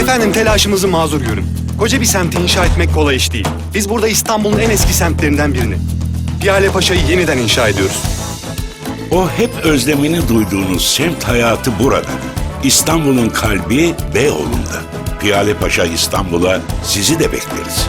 Efendim telaşımızı mazur görün. Koca bir semti inşa etmek kolay iş değil. Biz burada İstanbul'un en eski semtlerinden birini, Piyale Paşa'yı yeniden inşa ediyoruz. O hep özlemini duyduğunuz semt hayatı burada. İstanbul'un kalbi Beyoğlu'nda. Piyale Paşa İstanbul'a sizi de bekleriz.